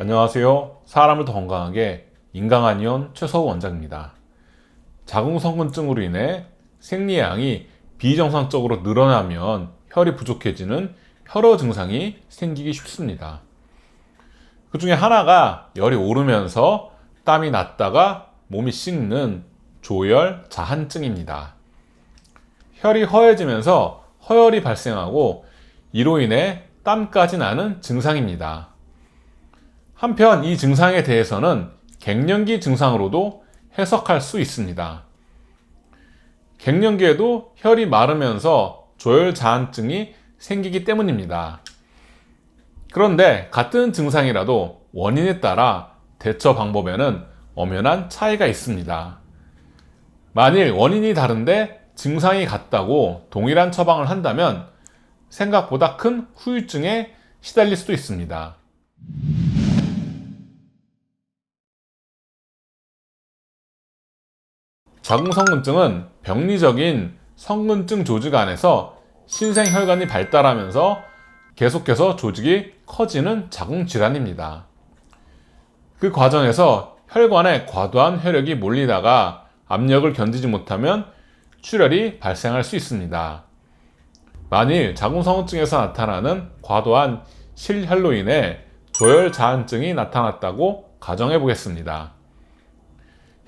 안녕하세요. 사람을 더 건강하게 인강한 의원 최서우 원장입니다. 자궁성근증으로 인해 생리양이 비정상적으로 늘어나면 혈이 부족해지는 혈어 증상이 생기기 쉽습니다. 그 중에 하나가 열이 오르면서 땀이 났다가 몸이 식는 조열 자한증입니다. 혈이 허해지면서 허열이 발생하고 이로 인해 땀까지 나는 증상입니다. 한편 이 증상에 대해서는 갱년기 증상으로도 해석할 수 있습니다. 갱년기에도 혈이 마르면서 조열 자한증이 생기기 때문입니다. 그런데 같은 증상이라도 원인에 따라 대처 방법에는 엄연한 차이가 있습니다. 만일 원인이 다른데 증상이 같다고 동일한 처방을 한다면 생각보다 큰 후유증에 시달릴 수도 있습니다. 자궁성근증은 병리적인 성근증 조직 안에서 신생혈관이 발달하면서 계속해서 조직이 커지는 자궁질환입니다. 그 과정에서 혈관에 과도한 혈액이 몰리다가 압력을 견디지 못하면 출혈이 발생할 수 있습니다. 만일 자궁성근증에서 나타나는 과도한 실혈로 인해 조열 자한증이 나타났다고 가정해 보겠습니다.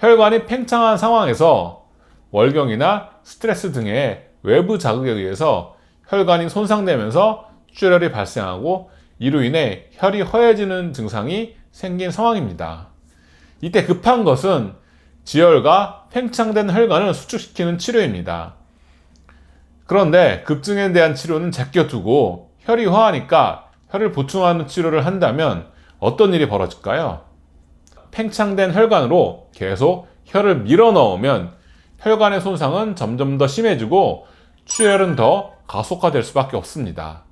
혈관이 팽창한 상황에서 월경이나 스트레스 등의 외부 자극에 의해서 혈관이 손상되면서 출혈이 발생하고 이로 인해 혈이 허해지는 증상이 생긴 상황입니다. 이때 급한 것은 지혈과 팽창된 혈관을 수축시키는 치료입니다. 그런데 급증에 대한 치료는 제껴두고 혈이 허하니까 혈을 보충하는 치료를 한다면 어떤 일이 벌어질까요? 팽창된 혈관으로 계속 혈을 밀어 넣으면 혈관의 손상은 점점 더 심해지고 출혈은 더 가속화될 수밖에 없습니다.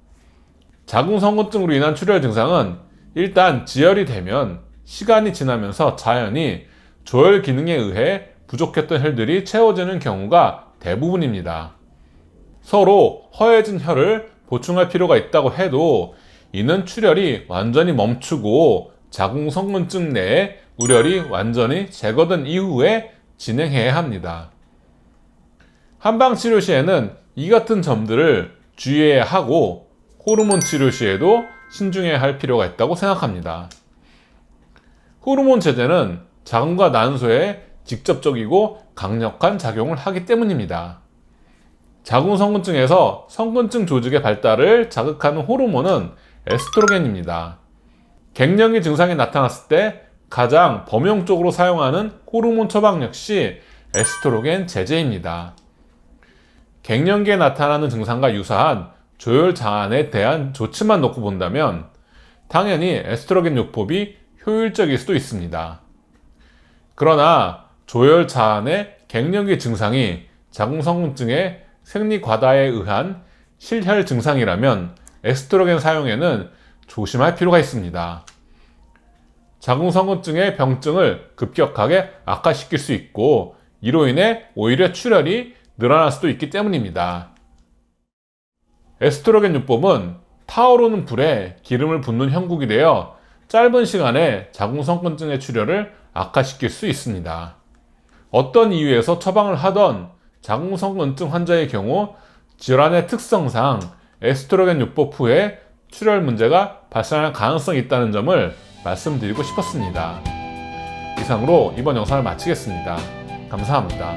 자궁성근증으로 인한 출혈 증상은 일단 지혈이 되면 시간이 지나면서 자연히 조혈 기능에 의해 부족했던 혈들이 채워지는 경우가 대부분입니다. 서로 허해진 혈을 보충할 필요가 있다고 해도 이는 출혈이 완전히 멈추고 자궁성근증 내에 우열이 완전히 제거된 이후에 진행해야 합니다. 한방 치료 시에는 이 같은 점들을 주의해야 하고 호르몬 치료 시에도 신중해야 할 필요가 있다고 생각합니다. 호르몬 제제는 자궁과 난소에 직접적이고 강력한 작용을 하기 때문입니다. 자궁성근증에서 성근증 조직의 발달을 자극하는 호르몬은 에스트로겐입니다. 갱년기 증상이 나타났을 때 가장 범용적으로 사용하는 호르몬 처방 역시 에스트로겐 제제입니다. 갱년기에 나타나는 증상과 유사한 조혈 자한에 대한 조치만 놓고 본다면 당연히 에스트로겐 요법이 효율적일 수도 있습니다. 그러나 조혈 자한의 갱년기 증상이 자궁성근증의 생리 과다에 의한 실혈 증상이라면 에스트로겐 사용에는 조심할 필요가 있습니다. 자궁성근증의 병증을 급격하게 악화시킬 수 있고 이로 인해 오히려 출혈이 늘어날 수도 있기 때문입니다. 에스트로겐 요법은 타오르는 불에 기름을 붓는 형국이 되어 짧은 시간에 자궁성근증의 출혈을 악화시킬 수 있습니다. 어떤 이유에서 처방을 하던 자궁성근증 환자의 경우 질환의 특성상 에스트로겐 요법 후에 출혈 문제가 발생할 가능성이 있다는 점을 말씀드리고 싶었습니다. 이상으로 이번 영상을 마치겠습니다. 감사합니다.